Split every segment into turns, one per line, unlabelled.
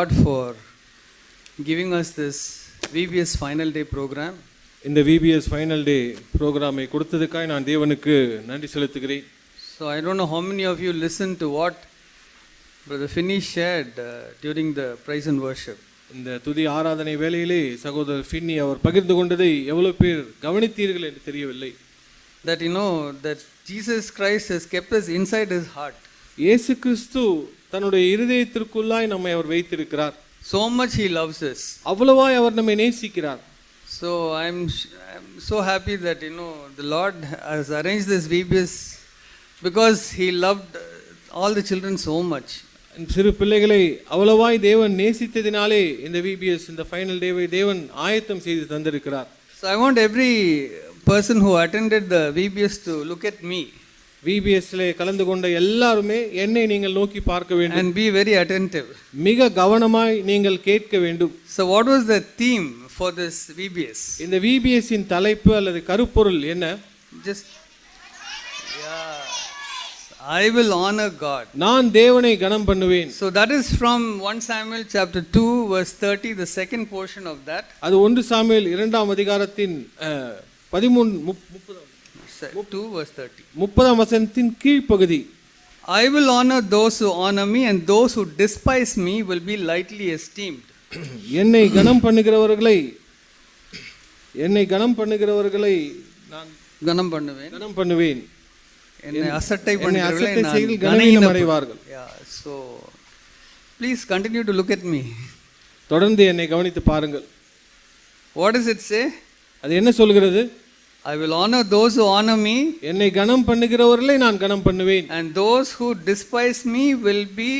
want to thank God for giving us this VBS Final Day program.
இந்த VBS final டே ப்ரோக்ராமை கொடுத்ததுக்காக நான் தேவனுக்கு நன்றி செலுத்துகிறேன்
So I don't know how many of you listened to what Brother Finney shared uh, during the praise and worship.
இந்த துதி ஆராதனை வேளையிலே சகோதரர் ஃபின்னி அவர் பகிர்ந்து கொண்டதை எவ்வளவு பேர் கவனித்தீர்கள் என்று தெரியவில்லை
That you know that Jesus Christ has kept us inside his heart.
இயேசு கிறிஸ்து தன்னுடைய இருதயத்திற்குள்ளாய் நம்மை அவர் வைத்திருக்கிறார்
So much he loves us.
அவ்வளவாய் அவர் நம்மை நேசிக்கிறார்
So I'm, I'm so happy that you know the Lord has arranged this VBS because he loved uh, all the children so much.
சிறு பிள்ளைகளை அவ்வளவாய் தேவன் நேசித்ததினாலே இந்த விபிஎஸ் இந்த ஃபைனல் டேவை தேவன் ஆயத்தம் செய்து தந்திருக்கிறார்
So I want every person who attended the VBS to look at me
விபிஎஸ்ல கலந்து கொண்ட எல்லாருமே என்னை நீங்கள் நோக்கி பார்க்க வேண்டும்
and be very attentive.
மிக கவனமாய் நீங்கள் கேட்க வேண்டும்
So what was the theme for this VBS?
இந்த VBS இன் தலைப்பு அல்லது கருப்பொருள் என்ன
Just yeah, I will honor God.
நான் தேவனை கனம் பண்ணுவேன்
So that is from 1 Samuel chapter 2 verse 30, the second portion of that.
அது ஒன்று சாமுவேல் இரண்டாம் அதிகாரத்தின் பதிமூணு முப்- முப்பதாம்
Se- 2 verse 30.
முப்பதாம் வசனத்தின் கீழ்ப்பகுதி
I will honor those who honor me, and those who despise me will be lightly esteemed.
என்னை கனம் பண்ணுகிறவர்களை என்னை கனம் பண்ணுகிறவர்களை நான்
கனம் பண்ணுவேன்
கனம் பண்ணுவேன்
என்னை அசட்டை
என்னை அசட்டை செய்து கனவீனம் அடைவார்கள்
so please continue to look at me.
தொடர்ந்து என்னை கவனித்து பாருங்கள்
What does it say?
அது என்ன சொல்கிறது
I will honor those who honor me,
என்னை கனம் பண்ணுகிறவர்களை நான் கனம் பண்ணுவேன்
and those who despise me will be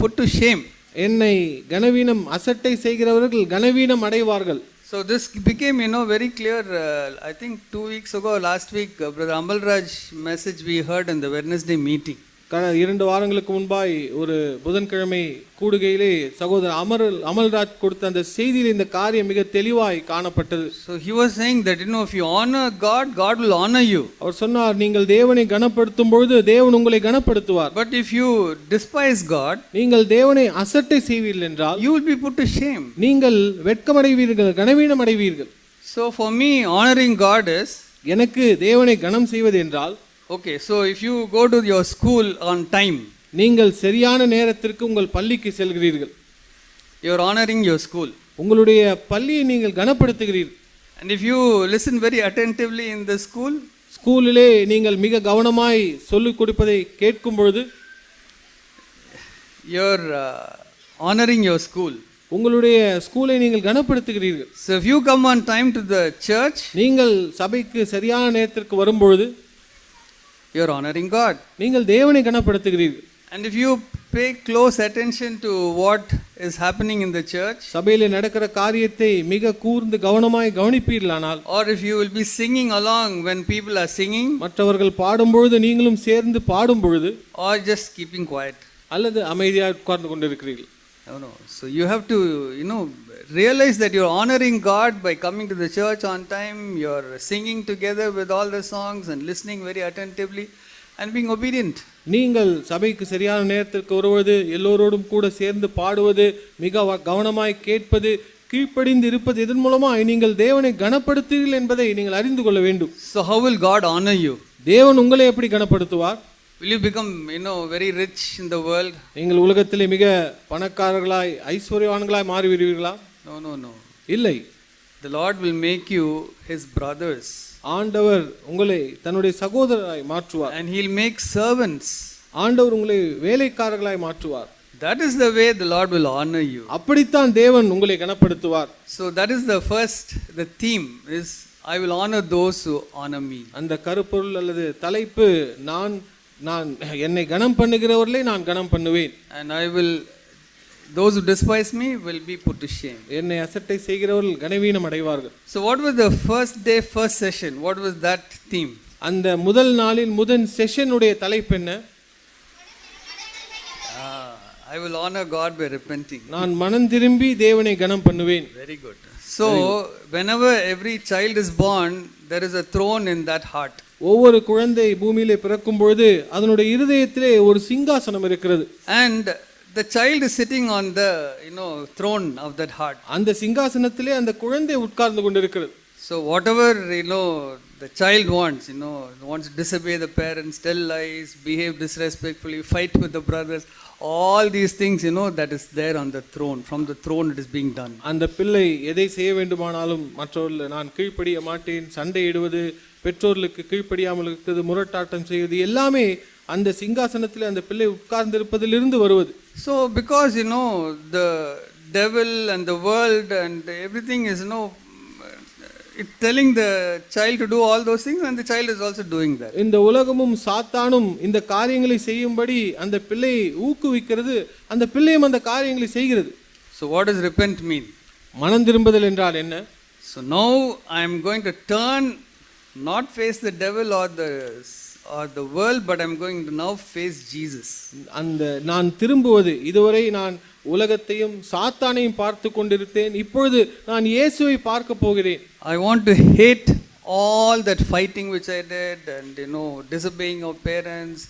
put to shame.
என்னை கனவீனம் அசட்டை செய்கிறவர்கள் கனவீனம் அடைவார்கள்
So this became, you know, very clear. Uh, I think two weeks ago, last week, uh, Brother Amalraj message we heard in the Wednesday meeting.
கடந்த இரண்டு வாரங்களுக்கு முன்பாய் ஒரு புதன்கிழமை கூடுகையிலே சகோதரர் அமரல் அமல்ராஜ் கொடுத்த அந்த செய்தியில் இந்த காரியம் மிக தெளிவாய் காணப்பட்டது
he was saying that, you know, if you honor God, God will honor you.
அவர் சொன்னார் நீங்கள் தேவனை கனப்படுத்தும் பொழுது தேவன் உங்களை கனப்படுத்துவார்
But if you despise God,
நீங்கள் தேவனை அசட்டை செய்வீர்கள் என்றால்
you will be put to shame.
நீங்கள் வெட்கமடைவீர்கள் கனவீனம் அடைவீர்கள்
So for me, honoring God is
எனக்கு தேவனை கனம் செய்வது என்றால்
okay. So if you go to your school on time,
நீங்கள் சரியான நேரத்திற்கு உங்கள் பள்ளிக்கு செல்கிறீர்கள்
you're honoring your school.
உங்களுடைய பள்ளியை நீங்கள் கனப்படுத்துகிறீர்கள்
And if you listen very attentively in the school,
ஸ்கூலிலே நீங்கள் மிக கவனமாய் சொல்லிக் கொடுப்பதை கேட்கும் பொழுது
uh, honoring your school.
உங்களுடைய ஸ்கூலை நீங்கள் கனப்படுத்துகிறீர்கள்
So if you come on time to the church,
நீங்கள் சபைக்கு சரியான நேரத்திற்கு வரும்பொழுது
you're honoring God.
நீங்கள் தேவனை கனப்படுத்துகிறீர்கள்
And if you pay close attention to what is happening in the church,
சபையிலே நடக்கிற காரியத்தை மிக கூர்ந்து கவனமாய் கவனிப்பீர்களானால்
or if you will be singing along when people are singing,
மற்றவர்கள் பாடும்பொழுது நீங்களும் சேர்ந்து பாடும் பொழுது
or just keeping quiet.
அல்லது அமைதியாக உட்கார்ந்து கொண்டிருக்கிறீர்கள்
No, no. So you have to, you know, realize that you're honoring God by coming to the church on time, you're singing together with all the songs and listening very attentively and being obedient.
நீங்கள் சபைக்கு சரியான நேரத்திற்கு வருவது எல்லோரோடும் கூட சேர்ந்து பாடுவது மிக கவனமாய் கேட்பது கீழ்ப்படிந்து இருப்பது இதன் மூலமாய் நீங்கள் தேவனை கனப்படுத்துகிறீர்கள் என்பதை நீங்கள் அறிந்து கொள்ள வேண்டும்
So how will God honor you?
தேவன் உங்களை எப்படி கனப்படுத்துவார்
Will you become, you know, very rich in the world?
நீங்கள் உலகத்திலே மிக பணக்காரர்களாய் ஐஸ்வர்யவான்களாய் மாறிவிடுவீர்களா
No, no, no.
இல்லை
The Lord will make you his brothers
ஆண்டவர் உங்களை தன்னுடைய சகோதரராய் மாற்றுவார்
and he'll make servants.
ஆண்டவர் உங்களை வேலைக்காரர்களாய் மாற்றுவார்
That is the way the Lord will honor you.
அப்படித்தான் தேவன் உங்களை கனப்படுத்துவார்
So that is the first, the theme is I will honor those who honor me.
அந்த கருப்பொருள் அல்லது தலைப்பு நான் நான் என்னை கனம் பண்ணுகிறவர்களை நான் கனம் பண்ணுவேன்
And I will, those who despise me will be put to shame.
என்னை அசட்டை செய்கிறவர்கள் கனவீனம் அடைவார்கள்
So what was the first day, first session? What was that theme?
அந்த முதல் நாளின் முதல் செஷனுடைய தலைப்பு என்ன
Ah, I will honor God by repenting.
நான் மனம் திரும்பி தேவனை கனம் பண்ணுவேன்
Very good. So whenever every child is born, there is a throne in that heart.
ஒவ்வொரு குழந்தை பூமியிலே பிறக்கும் பொழுது அதனுடைய இருதயத்திலே ஒரு சிங்காசனம் இருக்கிறது
And the child is sitting on the, you know, throne of that heart.
அந்த சிங்காசனத்திலே அந்த குழந்தை உட்கார்ந்து கொண்டிருக்கிறது
So whatever, you know, the child wants, you know, wants to disobey the parents, tell lies, behave disrespectfully, fight with the brothers, all these things, you know, that is there on the throne. From the throne it is being done.
அந்த பிள்ளை எதை செய்ய வேண்டுமானாலும் மற்றவர்கள் நான் கீழ்ப்படிய மாட்டேன் சண்டையிடுவது பெற்றோர்களுக்கு கீழ்ப்படியாமல் இருக்கிறது முரட்டாட்டம் செய்வது எல்லாமே அந்த சிங்காசனத்தில் அந்த பிள்ளை உட்கார்ந்திருப்பதிலிருந்து வருவது
because, you know, the devil and the world and everything is, you know, it's telling the child to do all those things and the child is also doing that.
இந்த உலகமும் சாத்தானும் இந்த காரியங்களை செய்யும்படி அந்த பிள்ளையை ஊக்குவிக்கிறது அந்த பிள்ளையும் அந்த காரியங்களை செய்கிறது
So what does repent mean?
மனம் திரும்புதல் என்றால் என்ன
So now I am going to turn, not face the devil or the or the world, but I'm going to now face Jesus.
அந்த நான் திரும்புவது இதுவரை நான் உலகத்தையும் சாத்தானையும் பார்த்து கொண்டிருந்தேன் இப்பொழுது நான் இயேசுவை பார்க்க போகிறேன்
I want to hate all that fighting which I did and you know disobeying of parents,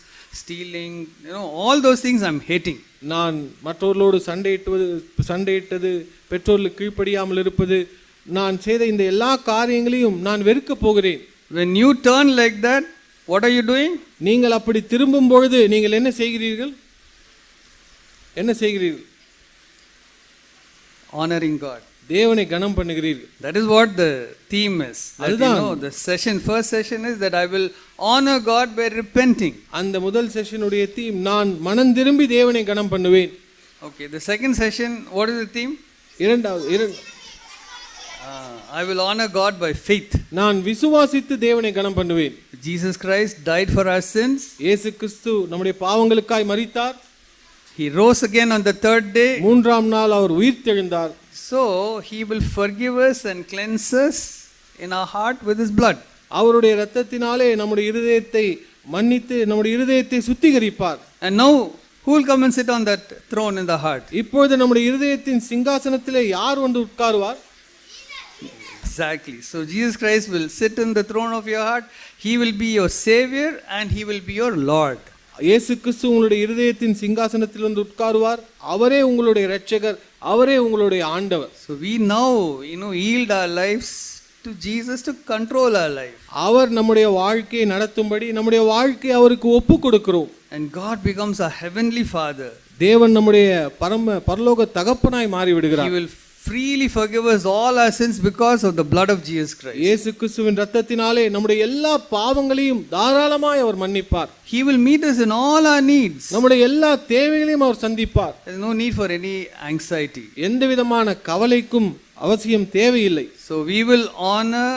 stealing, you know all those things I'm hating.
நான் மற்றவர்களோடு சண்டையிட்டுவது சண்டையிட்டது பெற்றோர்களுக்கு கீழ்ப்படியாமல் இருப்பது நான் செய்த இந்த எல்லா காரியங்களையும் நான் வெறுக்கப் போகிறேன்
When you turn like that, what are you doing?
நீங்கள் அப்படி திரும்பும் பொழுது நீங்கள் என்ன செய்கிறீர்கள் என்ன செய்கிறீர்கள்
Honoring God.
தேவனை கனம் பண்ணுகிறீர்கள்
That is what the theme is. That, you
அதுதான்.
know, the session, first session is that I will honor God by repenting.
அந்த முதல் செஷனுடைய தீம் நான் மனம் திரும்பி தேவனை கனம் பண்ணுவேன்
Okay, the second session, what is the theme?
இரண்டாவது இரண்-
Uh, I will honor God by faith.
நான் விசுவாசித்து தேவனை கனம் பண்ணுவேன்
Jesus Christ died for our sins.
இயேசு கிறிஸ்து நம்முடைய பாவங்களுக்காய் மரித்தார்
He rose again on the third day.
மூன்றாம் நாள் அவர் உயிர்த்தெழுந்தார்
So he will forgive us and cleanse us in our heart with his blood.
அவருடைய இரத்தத்தினாலே நம்முடைய இருதயத்தை மன்னித்து நம்முடைய இருதயத்தை சுத்திகரிப்பார்
And now, who will come and sit on that throne in the heart?
இப்பொழுது நம்முடைய இருதயத்தின் சிங்காசனத்திலே யார் வந்து உட்காருவார்
Exactly. So Jesus Christ will sit in the throne of your heart. He will be your Savior and he will be your Lord.
இயேசு கிறிஸ்து உங்களுடைய இருதயத்தின் சிங்காசனத்தில் வந்து உட்காருவார் அவரே உங்களுடைய இரட்சகர் அவரே உங்களுடைய ஆண்டவர்
So we now, you know, yield our lives to Jesus to control our life.
அவர் நம்முடைய வாழ்க்கையை நடத்தும்படி நம்முடைய வாழ்க்கையை அவருக்கு ஒப்பு கொடுக்கிறோம்
And God becomes our heavenly Father.
தேவன் நம்முடைய பரம பரலோக தகப்பனாய் மாறி விடுகிறார்
will freely forgive us all our sins because of the blood of Jesus Christ.
இயேசு கிறிஸ்துவின் ரத்தத்தினாலே நம்முடைய எல்லா பாவங்களையும் தாராளமாய் அவர் மன்னிப்பார்
He will meet us in all our needs.
நம்முடைய எல்லா தேவைகளையும் அவர் சந்திப்பார்
no need for any anxiety.
எந்த விதமான கவலைக்கும் அவசியம் தேவையில்லை
So we will honor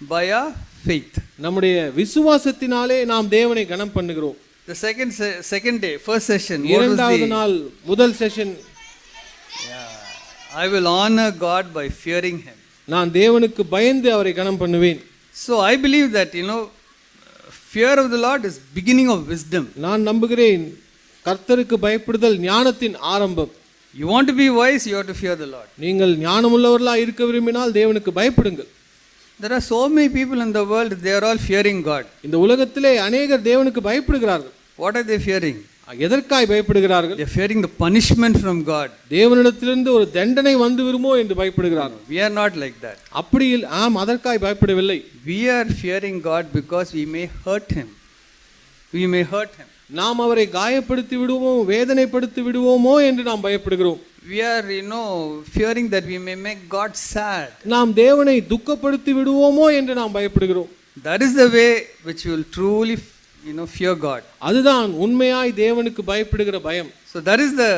by our faith.
நம்முடைய விசுவாசத்தினாலே நாம் தேவனை கனம் பண்ணுகிறோம்
The second se- second day, first session. What was
இரண்டாவது நாள் முதல் session
I will honor God by fearing Him.
நான் தேவனுக்கு பயந்து அவரை கனம் பண்ணுவேன்
So I believe that you know, fear of the Lord is beginning of wisdom.
நான் நம்புகிறேன் கர்த்தருக்கு பயப்படுதல் ஞானத்தின் ஆரம்பம்
You want to be wise, you have to fear the Lord.
நீங்கள் ஞானமுள்ளவர்களா இருக்க விரும்பினால் தேவனுக்கு பயப்படுங்கள்
There are so many people in the world, they are all fearing God.
இந்த உலகத்திலே அநேகர் தேவனுக்கு பயப்படுகிறார்கள்
What are they fearing?
எதற்காய் பயப்படுகிறார்கள்
They fearing the punishment from God.
தேவனிடத்திலிருந்து ஒரு தண்டனை வந்து விடுமோ என்று பயப்படுகிறார்கள்
We are not like that.
அப்படி ஆம் அதற்காய் பயப்படவில்லை
We are fearing God because we may hurt Him. We may hurt Him.
நாம் அவரை காயப்படுத்தி விடுவோமோ வேதனைப்படுத்தி விடுவோமோ என்று நாம் பயப்படுகிறோம்
We are, you know, fearing that we may make God sad.
நாம் தேவனை துக்கப்படுத்தி விடுவோமோ என்று நாம் பயப்படுகிறோம்
That is the way which will truly, you know, fear God.
அதுதான் உண்மையாய் தேவனுக்கு பயப்படுகிற பயம்
So that is the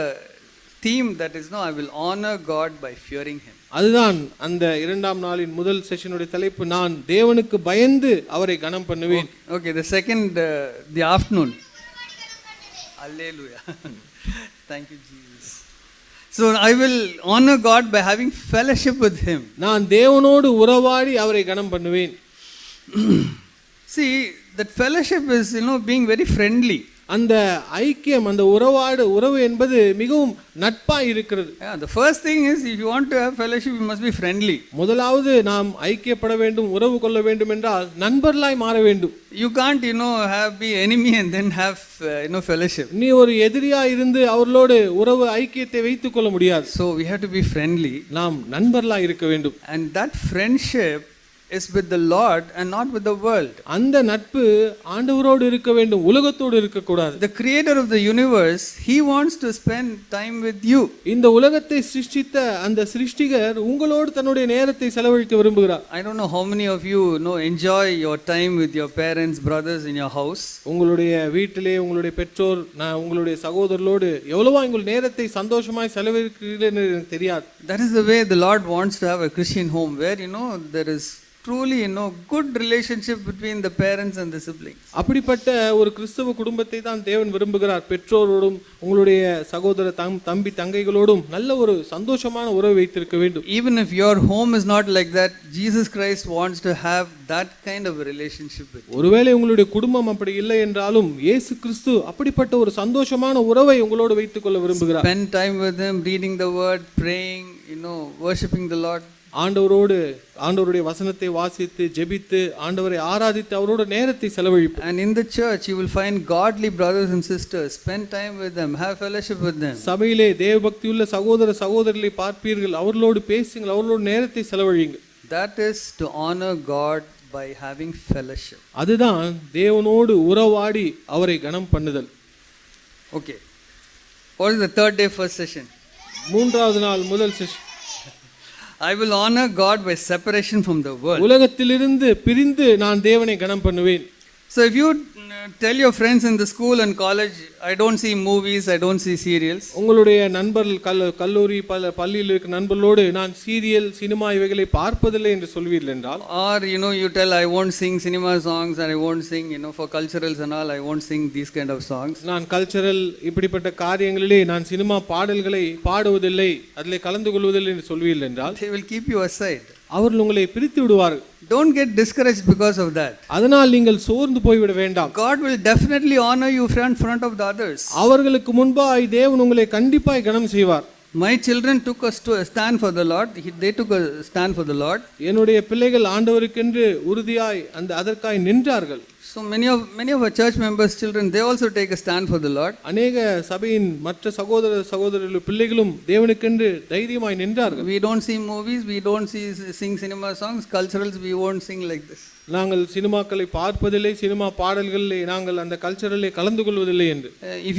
theme that is, no, I will honor God by fearing Him.
அதுதான் அந்த இரண்டாம் நாளின் முதல் செஷனுடைய தலைப்பு நான் தேவனுக்கு பயந்து அவரை கனம் பண்ணுவேன்
the second, uh, the afternoon. Hallelujah. Thank you, Jesus. So I will honor God by having fellowship with Him.
நான் தேவனோடு உறவாடி அவரை கனம் பண்ணுவேன்
See, that fellowship is, you know, being very friendly.
அந்த ஐக்கியம் அந்த உறவாடு உறவு என்பது மிகவும் நட்பாய் இருக்கிறது
the first thing is if you want to have fellowship, you must be friendly.
முதலாவது நாம் ஐக்கியப்பட வேண்டும் உறவு கொள்ள வேண்டும் என்றால் நண்பர்களாய் மாற வேண்டும்
You can't, you know, have be enemy and then have, uh, you know, fellowship.
நீ ஒரு எதிரியா இருந்து அவர்களோடு உறவு ஐக்கியத்தை வைத்துக் கொள்ள முடியாது
So we have to be friendly,
நாம் நண்பர்களாய் இருக்க வேண்டும்
and that friendship is with the Lord and not with the world.
அந்த நட்பு ஆண்டவரோடு இருக்க வேண்டும் உலகத்தோடு இருக்கக்கூடாது
The creator of the universe, he wants to spend time with you.
இந்த உலகத்தை சிருஷ்டித்த அந்த சிருஷ்டிகர் உங்களோடு தன்னுடைய நேரத்தை செலவழிக்க விரும்புகிறார்
I don't know how many of you know enjoy your time with your parents, brothers in your house.
உங்களுடைய வீட்டிலே உங்களுடைய பெற்றோர் நான் உங்களுடைய சகோதரர்களோடு எவ்வளவா உங்கள் நேரத்தை சந்தோஷமாய் செலவழிக்கிறீர்கள் என்று எனக்கு தெரியாது
That is the way the Lord wants to have a Christian home where you know there is truly you know good relationship between the parents and the siblings.
அப்படிப்பட்ட ஒரு கிறிஸ்தவ குடும்பத்தை தான் தேவன் விரும்புகிறார் பெற்றோரோடும் உங்களுடைய சகோதர தம் தம்பி தங்கைகளோடும் நல்ல ஒரு சந்தோஷமான உறவு வைத்திருக்க வேண்டும்
Even if your home is not like that, Jesus Christ wants to have that kind of a relationship with you.
ஒருவேளை உங்களுடைய குடும்பம் அப்படி இல்லை என்றாலும் இயேசு கிறிஸ்து அப்படிப்பட்ட ஒரு சந்தோஷமான உறவை உங்களோடு வைத்துக் கொள்ள விரும்புகிறார்
Spend time with Him, reading the Word, praying, you know, worshiping the Lord.
ஆண்டவரோடு ஆண்டவருடைய வசனத்தை வாசித்து ஜெபித்து ஆண்டவரை ஆராதித்து அவரோட நேரத்தை செலவழிப்போம்
And in the church, you will find godly brothers and sisters. Spend time with them, have fellowship with them.
சபையிலே தேவபக்தியுள்ள சகோதர சகோதரிகளை பார்ப்பீர்கள் அவர்களோடு பேசுங்கள் அவர்களோடு நேரத்தை செலவழியுங்கள்
That is to honor God by having fellowship.
அதுதான் தேவனோடு உறவாடி அவரை கனம் பண்ணுதல்
Okay. What is the third day, first session?
மூன்றாவது நாள் முதல் session
I will honor God by separation from the world.
உலகத்திலிருந்து பிரிந்து நான் தேவனை கனம் பண்ணுவேன்
So if you uh, tell your friends in the school and college, I don't see movies, I don't see serials.
உங்களுடைய நண்பர்கள் கல் கல்லூரி பல பள்ளியில் இருக்கிற நண்பர்களோடு நான் சீரியல் சினிமா இவைகளை பார்ப்பதில்லை என்று சொல்வீர்கள் என்றால்
Or you know, you tell I won't sing cinema songs and I won't sing, you know, for culturals and all, I won't sing these kind of songs.
நான் கல்ச்சரல் இப்படிப்பட்ட காரியங்களிலே நான் சினிமா பாடல்களை பாடுவதில்லை அதில் கலந்து கொள்வதில்லை என்று சொல்வீர்கள் என்றால்
They will keep you aside.
அவர்கள் உங்களை பிரித்து விடுவார்கள்
Don't get discouraged because of that.
அதனால் நீங்கள் சோர்ந்து போய்விட வேண்டாம்
God will definitely honor you in front of the others.
அவர்களுக்கு முன்பாய் தேவன் உங்களை கண்டிப்பாய் கனம் செய்வார்
My children took a sto- stand for the Lord. He- They took a stand for the Lord.
என்னுடைய பிள்ளைகள் ஆண்டவருக்கென்று உறுதியாய் அந்த அதற்காய் நின்றார்கள்
So many of many of our church members' children, they also take a stand for the Lord.
அநேக சபையின் மற்ற சகோதர சகோதரர்கள் பிள்ளைகளும் தேவனுக்கென்று தைரியமாய் நின்றார்கள்
We don't see movies, we don't see sing cinema songs, culturals, we won't sing like this.
நாங்கள் சினிமாக்களை பார்ப்பதில்லை சினிமா பாடல்களிலே நாங்கள் அந்த கல்ச்சரலே கலந்து கொள்வதில்லை என்று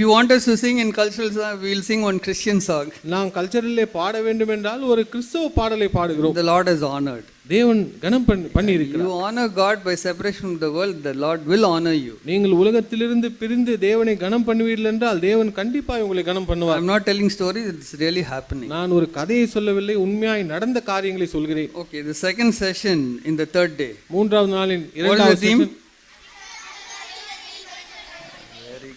you want us to sing in cultural song, we'll sing one Christian song.
நாம் கல்ச்சரலே பாட வேண்டும் என்றால் ஒரு கிறிஸ்தவ பாடலை பாடுகிறோம்
The Lord has honored.
தேவன் கனம் பண்ணி பண்ணியிருக்கிறார்
You honor God by separation from the world, the Lord will honor you.
நீங்கள் உலகத்திலிருந்து பிரிந்து தேவனை கனம் பண்ணுவீர்கள் என்றால் தேவன் கண்டிப்பாய் உங்களை கனம் பண்ணுவார்
I'm not telling stories, it's really happening.
நான் ஒரு கதையை சொல்லவில்லை உண்மையாய் நடந்த காரியங்களை சொல்கிறேன்
Okay, the second session in the third day.
மூன்றாவது நாளின் இரண்டாவது
the theme?
session,
Very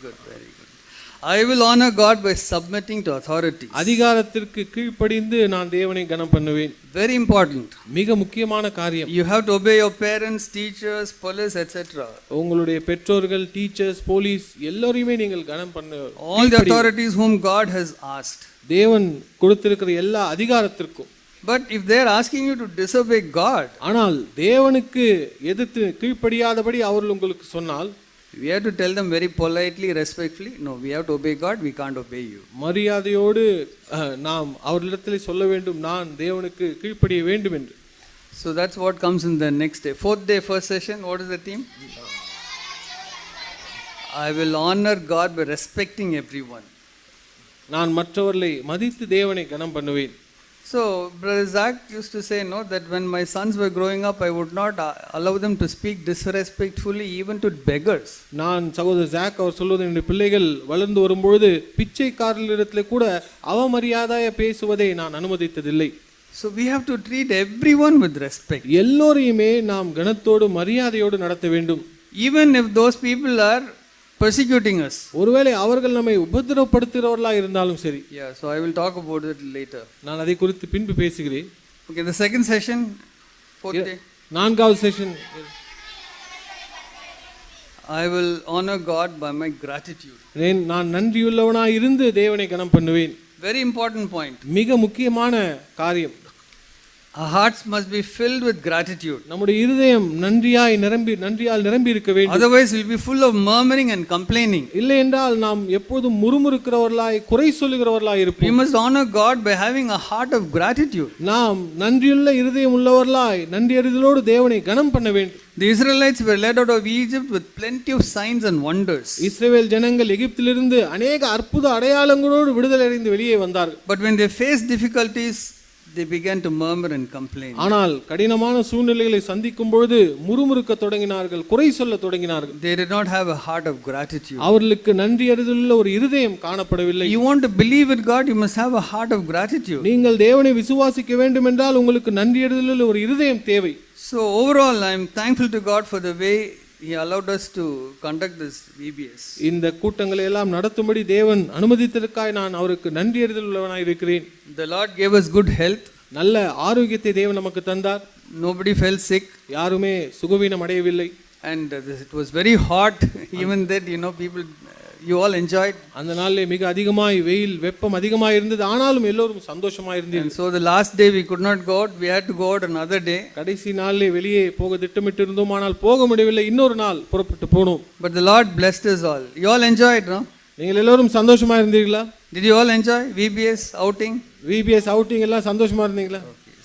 I will honor God by submitting to authority.
அதிகாரத்திற்கு கீழ்ப்படிந்து நான் தேவனை கனம் பண்ணுவேன்
Very important.
மிக முக்கியமான காரியம்
You have to obey your parents, teachers, police, etc.
உங்களுடைய பெற்றோர்கள் டீச்சர்ஸ் போலீஸ் எல்லோரையுமே நீங்கள் கனம் பண்ண
All the authorities whom God has asked.
தேவன் கொடுத்திருக்கிற எல்லா அதிகாரத்திற்கும்
But if they are asking you to disobey God,
ஆனால் தேவனுக்கு எதிர்த்து கீழ்ப்படியாதபடி அவர்கள் உங்களுக்கு சொன்னால்
we have to tell them very politely, respectfully, no, we have to obey God, we can't obey you.
மரியாதையோடு அஹ், நாம் அவர்களிடத்தில் சொல்ல வேண்டும் நான் தேவனுக்கு கீழ்ப்படிய வேண்டும் என்று
So that's what comes in the next day. Fourth day, first session, what is the theme? I will honor God by respecting everyone.
நான் மற்றவர்களை மதித்து தேவனை கனம் பண்ணுவேன்
So, Brother Zach used to say, no, that when my sons were growing up, I would not uh, allow them to speak disrespectfully even to beggars.
நான் சகோதரர் Jack அவர் சொல்வது என்னுடைய பிள்ளைகள் வளர்ந்து வரும்பொழுது பிச்சைக்காரர்களிடத்தில் கூட அவமரியாதைய பேசுவதை நான் அனுமதித்ததில்லை
So, we have to treat everyone with respect.
எல்லோரையுமே நாம் கனத்தோடு மரியாதையோடு நடத்த வேண்டும்
Even if those people are persecuting us.
ஒருவேளை அவர்கள் நம்மை உபத்திரவப்படுத்துகிறவர்களா இருந்தாலும் சரி
Yeah, so I will talk about it later.
நான் அதை குறித்து பின்பு பேசுகிறேன்
Okay, the second session, fourth day.
நான்காவது session
I will honor God by my gratitude.
ஏன் நான் நன்றியுள்ளவனாய் இருந்து தேவனை கனம் பண்ணுவேன்
Very important point.
மிக முக்கியமான காரியம்
Our hearts must be filled with gratitude.
நம்முடைய இருதயம் நன்றியாய் நிரம்பி நன்றியால் நிரம்பி இருக்க வேண்டும்
Otherwise, we'll be full of murmuring and complaining.
இல்லை என்றால் நாம் எப்போதும் முறுமுறுக்கிறவர்களாய் குறை சொல்லுகிறவர்களாய்
We
இருப்போம்
must honor God by having a heart of gratitude.
நாம் நன்றியுள்ள இருதயம் உள்ளவர்களாய் நன்றியறிதலோடு தேவனை கனம் பண்ண வேண்டும்
The Israelites were led out of Egypt with plenty of signs and wonders.
இஸ்ரவேல் ஜனங்கள் எகிப்திலிருந்து அநேக அற்புத அடையாளங்களோடு விடுதலை அடைந்து வெளியே வந்தார்கள்
But when they faced difficulties, they began to murmur and complain.
ஆனால் கடினமான சூழ்நிலைகளை சந்திக்கும் பொழுது முறுமுறுக்க தொடங்கினார்கள் குறை சொல்ல தொடங்கினார்கள்
They did not have a heart of gratitude.
அவர்களுக்கு நன்றி அறிதலுள்ள ஒரு இருதயம் காணப்படவில்லை
You want to believe in God, you must have a heart of gratitude.
நீங்கள் தேவனை விசுவாசிக்க வேண்டும் என்றால் உங்களுக்கு நன்றி அறிதலுள்ள ஒரு இருதயம் தேவை
So, overall, I am thankful to God for the way He allowed us to conduct this VBS.
இந்த கூட்டங்களை எல்லாம் நடத்தும்படி தேவன் அனுமதித்ததற்காய் நான் அவருக்கு நன்றி அறிதல் உள்ளவனாய் இருக்கிறேன்
The Lord gave us good health,
நல்ல ஆரோக்கியத்தை தேவன் நமக்கு தந்தார்
nobody fell sick,
யாருமே சுகவீனம் அடையவில்லை
and uh, this- it was very hot. Even that, you know, people, uh, you all enjoyed.
அந்த நாளிலே மிக அதிகமாய் வெயில் வெப்பம் அதிகமாய் இருந்தது ஆனாலும் எல்லோரும் சந்தோஷமாய் இருந்தீர்கள்
the last day we could not go out, we had to go out another day.
கடைசி நாளிலே வெளியே போக திட்டமிட்டு இருந்தோம் ஆனால் போக முடியவில்லை இன்னொரு நாள் புறப்பட்டு போனோம்
But the Lord blessed us all. You all enjoyed, no?
நீங்கள் எல்லோரும் சந்தோஷமா இருந்தீர்களா
Did you all enjoy VBS outing?
VBS outing எல்லாம் சந்தோஷமா இருந்தீங்களா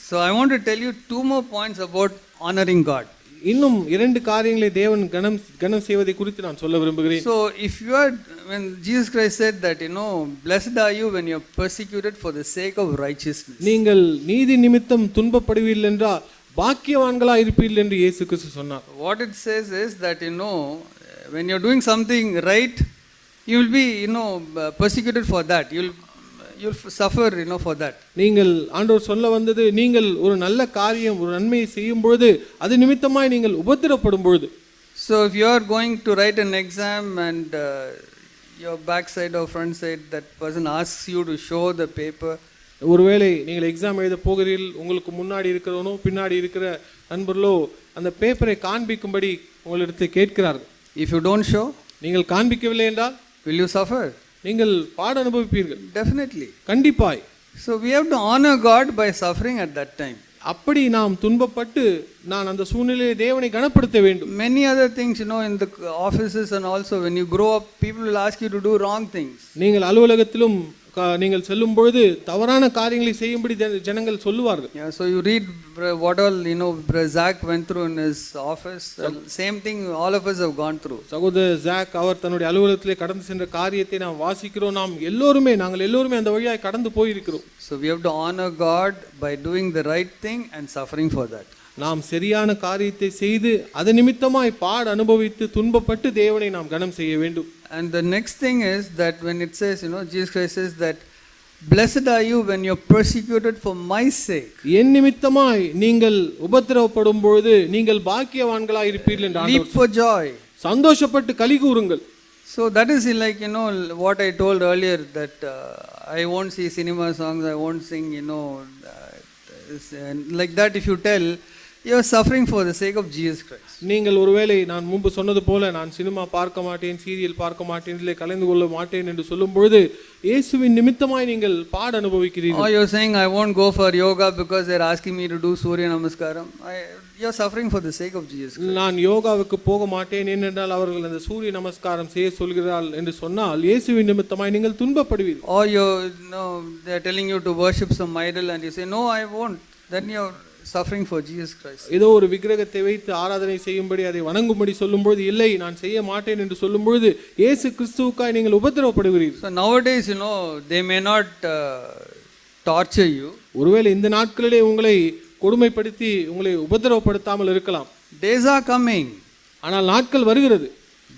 So I want to tell you two more points about honoring God.
இன்னும் இரண்டு காரியங்களை தேவன் கனம் கனம் செய்வதை குறித்து நான் சொல்ல விரும்புகிறேன்
So if you are, when Jesus Christ said that, you know, blessed are you when you are persecuted for the sake of righteousness.
நீங்கள் நீதி நிமித்தம் துன்பப்படுவீர்கள் என்றால் பாக்கியவான்களா இருப்பீர்கள் என்று இயேசு கிறிஸ்து சொன்னார்
What it says is that, you know, when you're doing something right, you will be, you know, persecuted for that. You'll, you'll suffer, you know, for that.
நீங்கள் ஆண்டவர் சொல்ல வந்தது நீங்கள் ஒரு நல்ல காரியம் ஒரு நன்மையை செய்யும் பொழுது அது நிமித்தமாய் நீங்கள் உபத்திரப்படும் பொழுது
So if you are going to write an exam and uh, your back side or front side, that person asks you to show the paper,
ஒருவேளை நீங்கள் எக்ஸாம் எழுத போகிறீர்கள் உங்களுக்கு முன்னாடி இருக்கிறவனோ பின்னாடி இருக்கிற நண்பர்களோ அந்த பேப்பரை காண்பிக்கும்படி உங்களிடத்தில் கேட்கிறார்கள்
if you don't show,
நீங்கள் காண்பிக்கவில்லை என்றால்
will you suffer?
நீங்கள் பாட அனுபவிப்பீர்கள்
Definitely.
கண்டிப்பாய்
So we have to honor God by suffering at that time.
அப்படி நாம் துன்பப்பட்டு நான் அந்த சூழ்நிலையை தேவனை கனப்படுத்த வேண்டும்
Many other things, you know, in the offices and also when you grow up, people will ask you to do wrong things.
நீங்கள் அலுவலகத்திலும் நீங்கள் செல்லும் பொழுது தவறான காரியங்களை செய்யும்படி ஜன- ஜனங்கள் சொல்லுவார்கள்
Yeah, so you read what all, you know, Zach went through in his office. Uh, same thing all of us have gone through.
சகோதரர் ஜாக் அவர் தன்னுடைய அலுவலகத்திலே கடந்து சென்ற காரியத்தை நாம் வாசிக்கிறோம் நாம் எல்லோருமே நாங்கள் எல்லோருமே அந்த வழியாய் கடந்து போயிருக்கிறோம்
So we have to honor God by doing the right thing and suffering for that.
நாம் சரியான காரியத்தை செய்து அது நிமித்தமாய் பாட அனுபவித்து துன்பப்பட்டு தேவனை நாம் கனம் செய்ய வேண்டும்
And the next thing is that when it says, you know, Jesus Christ says that, Blessed are you when you're persecuted for my sake.
என் நிமித்தமாய் நீங்கள் உபத்திரவப்படும் பொழுது நீங்கள் பாக்கியவான்களாய் இருப்பீர்கள் என்று
Leap for joy.
சந்தோஷப்பட்டு களி கூறுங்கள்
So that is like, you know, what I told earlier that uh, I won't see cinema songs, I won't sing, you know, uh, like that if you tell, you're suffering for the sake of Jesus Christ.
நீங்கள் ஒருவேளை நான் முன்பு சொன்னது போல நான் cinema பார்க்க மாட்டேன் serial பார்க்க மாட்டேன் இதில் கலந்து கொள்ள மாட்டேன் என்று சொல்லும் பொழுது இயேசுவின் நிமித்தமாய் நீங்கள் பாட அனுபவிக்கிறீர்கள்
Or you're saying, I won't go for yoga because they're asking me to do Surya Namaskaram. I, you're suffering for the sake of Jesus Christ.
நான் யோகாவுக்கு போக மாட்டேன் ஏனென்றால் அவர்கள் அந்த சூரிய நமஸ்காரம் செய்ய சொல்கிறார்கள் என்று சொன்னால் இயேசுவின் நிமித்தமாய் நீங்கள் துன்பப்படுவீர்கள்
Or you're, no, they're telling you to worship some idol and you say, no, I won't. Then you're suffering for Jesus Christ.
ஏதோ ஒரு விக்கிரகத்தை வைத்து ஆராதனை செய்யும்படி அதை வணங்கும்படி சொல்லும்பொழுது இல்லை நான் செய்ய மாட்டேன் என்று சொல்லும்பொழுது இயேசு கிறிஸ்துவுக்காய் நீங்கள் உபத்திரவப்படுகிறீர்கள்
So nowadays, you know, they may not uh, torture you.
ஒருவேளை இந்த நாட்களிலே உங்களை கொடுமைப்படுத்தி உங்களை உபத்திரவப்படுத்தாமல் இருக்கலாம்
Days are coming.
ஆனால் நாட்கள் வருகிறது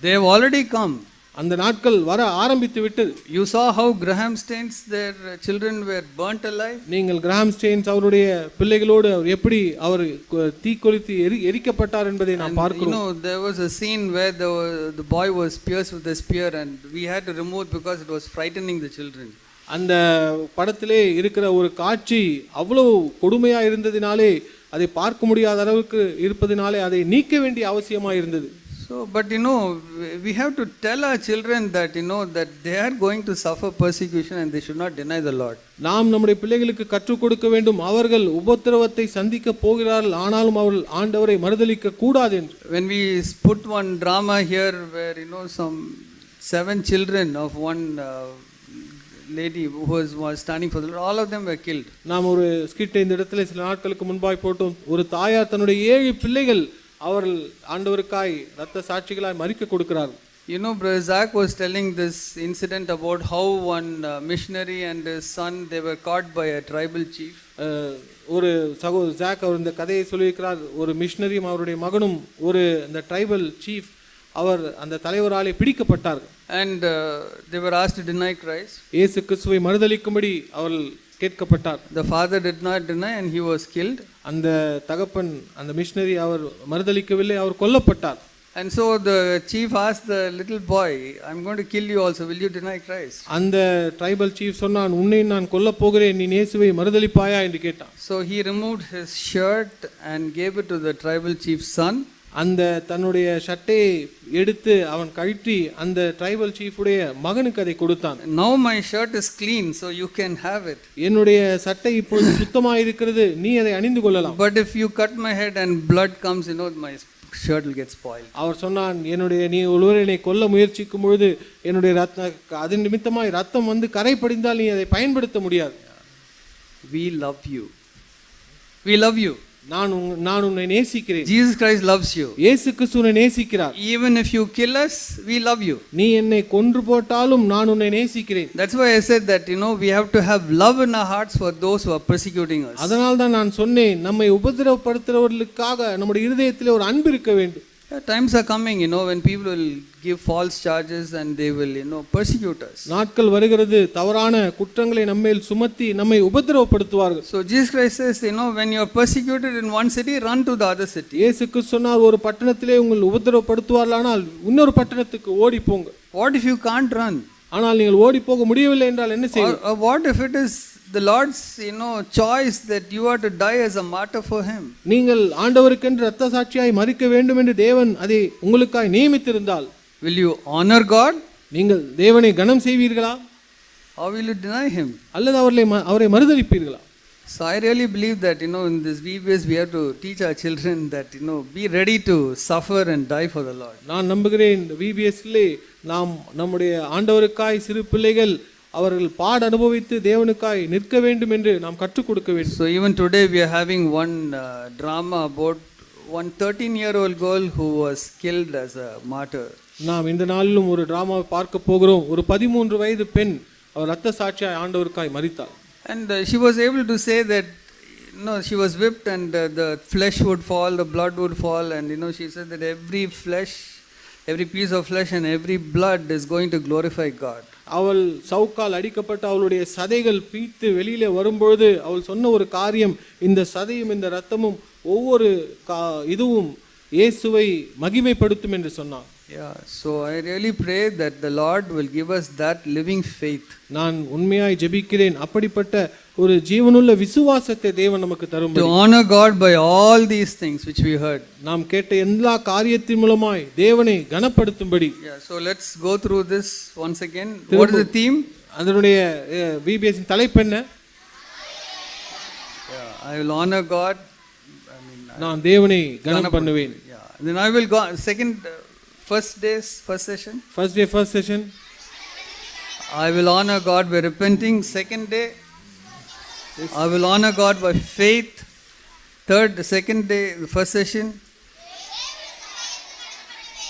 They have already come.
அந்த நாட்கள் வர ஆரம்பித்து விட்டது
You saw how Graham Staines, their uh, children were burnt alive.
நீங்கள் கிராம் ஸ்டெயின்ஸ் அவருடைய பிள்ளைகளோடு அவர் எப்படி அவர் தீக்கொளுத்தி எரி எரிக்கப்பட்டார் என்பதை நாம்
You
பார்க்கிறோம்
know, there was a scene where the, the boy was pierced with a spear and we had to remove because it was frightening the children.
அந்த படத்திலே இருக்கிற ஒரு காட்சி அவ்வளவு கொடுமையா இருந்ததினாலே அதை பார்க்க முடியாத அளவுக்கு இருப்பதினாலே அதை நீக்க வேண்டிய அவசியமா இருந்தது
So, but you know, we- have to tell our children that you know that they are going to suffer persecution and they should not deny the Lord.
நாம் நம்முடைய பிள்ளைகளுக்கு கற்றுக் கொடுக்க வேண்டும் அவர்கள் உபத்திரவத்தை சந்திக்க போகிறார்கள் ஆனாலும் அவர்கள் ஆண்டவரை மறுதலிக்க கூடாது என்று
When we put one drama here where you know some seven children of one uh, lady who was, was standing for the Lord, all of them were killed.
நாம் ஒரு ஸ்கிட்டை இந்த இடத்துல சில நாட்களுக்கு முன்பாய் போட்டோம் ஒரு தாயார் தன்னுடைய ஏழு பிள்ளைகள் அவர்கள் ஆண்டவருக்காய் ரத்த சாட்சிகளாய் மறிக்க கொடுக்கிறார்கள்
You know, Brother Zach was telling this incident about how one uh, missionary and his son they were caught by a tribal chief.
அஹ், ஒரு சகோ ஜாக் அவர் இந்த கதையை சொல்லியிருக்கிறார் ஒரு மிஷினரியும் அவருடைய மகனும் ஒரு இந்த ட்ரைபல் சீஃப் அவர் அந்த தலைவராலே
uh, they were asked to deny Christ.
இயேசு கிறிஸ்துவை மறுதலிக்கும்படி அவர்கள் கேட்கப்பட்டார்
The father did not deny and he was killed.
அந்த தகப்பன் அந்த மிஷினரி அவர் மறுதலிக்கவில்லை அவர் கொல்லப்பட்டார்
And so the chief asked the little boy, I'm going to kill you also. Will you deny Christ?
அந்த tribal chief சொன்னான் உன்னை நான் கொல்லப் போகிறேன் நீ இயேசுவை மறுதலிப்பாயா என்று கேட்டான்
So he removed his shirt and gave it to the tribal chief's son.
அந்த தன்னுடைய சட்டையை எடுத்து அவன் கழற்றி அந்த ட்ரைபல் சீஃபுடைய மகனுக்கு அதை கொடுத்தான்
Now my shirt is clean, so you can have it.
என்னுடைய சட்டை இப்பொழுது சுத்தமாக இருக்கிறது நீ அதை அணிந்து கொள்ளலாம்
if you cut my head and blood comes, you know, my shirt will get spoiled.
அவர் சொன்னான் என்னுடைய நீ ஒருவர் என்னை கொல்ல முயற்சிக்கும் பொழுது என்னுடைய ரத்த அதன் நிமித்தமாய் ரத்தம் வந்து கரை படிந்தால் நீ அதை பயன்படுத்த முடியாது
We love you. We love you.
நான் உன்- நான் உன்னை நேசிக்கிறேன்
Jesus Christ loves you.
இயேசு கிறிஸ்து உன்னை நேசிக்கிறார்
Even if you kill us, we love you.
நீ என்னை கொன்று போட்டாலும் நான் உன்னை நேசிக்கிறேன்
That's why I said that, you know, we have to have love in our hearts for those who are persecuting us.
அதனால் தான் நான் சொன்னேன் நம்மை உபதிரவப்படுத்துறவர்களுக்காக நம்முடைய இருதயத்தில் ஒரு அன்பு இருக்க வேண்டும்
times are coming, you know, when people will give false charges and they will, you know, persecute us.
நாட்கள் வருகிறது தவறான குற்றங்களை நம்மேல் சுமத்தி நம்மை உபதிரவப்படுத்துவார்கள்
So Jesus Christ says, you know, when you are persecuted in one city, run to the other city.
இயேசுக்கு சொன்னார் ஒரு பட்டணத்திலே உங்கள் உபதிரவப்படுத்துவார்களானால் இன்னொரு பட்டணத்துக்கு ஓடி போங்க
What if you can't run?
ஆனால் நீங்கள் ஓடி போக முடியவில்லை என்றால் என்ன
what if it is the Lord's, you know, choice that you are to die as a martyr for Him?
நீங்கள் ஆண்டவருக்கென்று இரத்த சாட்சியாய் மறிக்க வேண்டும் என்று தேவன் அதை உங்களுக்காய் நியமித்திருந்தால்
Will you honor God
நீங்கள் தேவனை கனம் செய்வீர்களா
or will you deny Him?
அல்லது அவர்களை அவரை மறுதலிப்பீர்களா
So I really believe that, you know, in this VBS we have to teach our children that, you know, be ready to suffer and die for the Lord.
நான் நம்புகிறேன் இந்த விபிஎஸ்லே நாம் நம்முடைய ஆண்டவருக்காய் சிறு பிள்ளைகள் அவர்கள் பாட அனுபவித்து தேவனுக்காய் நிற்க வேண்டும் என்று நாம் கற்றுக் கொடுக்க வேண்டும்
So even today we are having one uh, drama about one 13 year old girl who was killed as a martyr.
நாம் இந்த நாளிலும் ஒரு டிராமாவை பார்க்க போகிறோம் ஒரு பதிமூன்று வயது பெண் அவர் ரத்த சாட்சியாய் ஆண்டவருக்காய் மறித்தார்
And uh, she was able to say that, you know, she was whipped and uh, the flesh would fall, the blood would fall, and you know, she said that every flesh, every piece of flesh and every blood is going to glorify God.
அவள் சவுக்கால் அடிக்கப்பட்டு அவளுடைய சதைகள் பீத்து வெளியிலே வரும்பொழுது அவள் சொன்ன ஒரு காரியம் இந்த சதையும் இந்த ரத்தமும் ஒவ்வொரு கா இதுவும் இயேசுவை மகிமைப்படுத்தும் என்று சொன்னார்
Yeah, so I really pray that the Lord will give us that living faith.
நான் உண்மையாய் ஜெபிக்கிறேன் அப்படிப்பட்ட ஒரு ஜீவனுள்ள விசுவாசத்தை தேவன் நமக்கு தரும்
To honor God by all these things which we heard.
நாம் கேட்ட எல்லா காரியத்தின் மூலமாய் தேவனை கனப்படுத்தும்படி
Yeah, so let's go through this once again. What is the theme?
அதனுடைய விபிஎஸ்ஸின் தலைப்பு என்ன
Yeah, I will honor God. I mean,
நான் தேவனை கனம் பண்ணுவேன்
yeah. Then I will go second, uh, First day's first session.
First day, first session.
I will honor God by repenting. Second day, yes. I will honor God by faith. Third, the second day, the first session.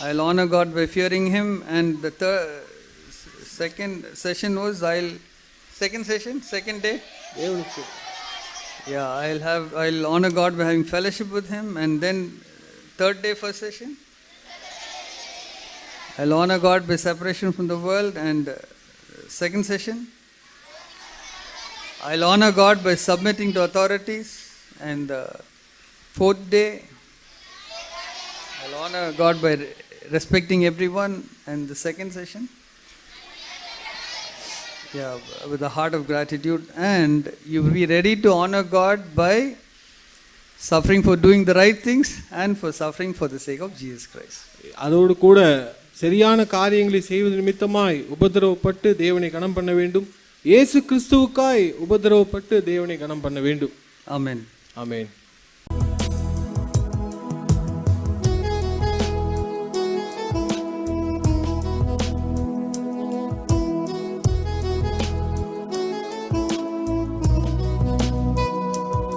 I'll honor God by fearing Him. And the third, second session was I'll second session, second day. Yeah, I'll have I'll honor God by having fellowship with Him, and then third day first session. I'll honor God by separation from the world. And uh, second session, I'll honor God by submitting to authorities. And uh, fourth day, I'll honor God by re- respecting everyone. And the second session, yeah, with a heart of gratitude. And you will be ready to honor God by suffering for doing the right things and for suffering for the sake of Jesus Christ.
அதோடு கூட சரியான காரியங்களை செய்வது நிமித்தமாய் உபத்திரவப்பட்டு தேவனை கனம் பண்ண வேண்டும். இயேசு கிறிஸ்துவுக்காய் உபத்திரவப்பட்டு தேவனை கனம் பண்ண வேண்டும்.
Amen.
ஆமென்.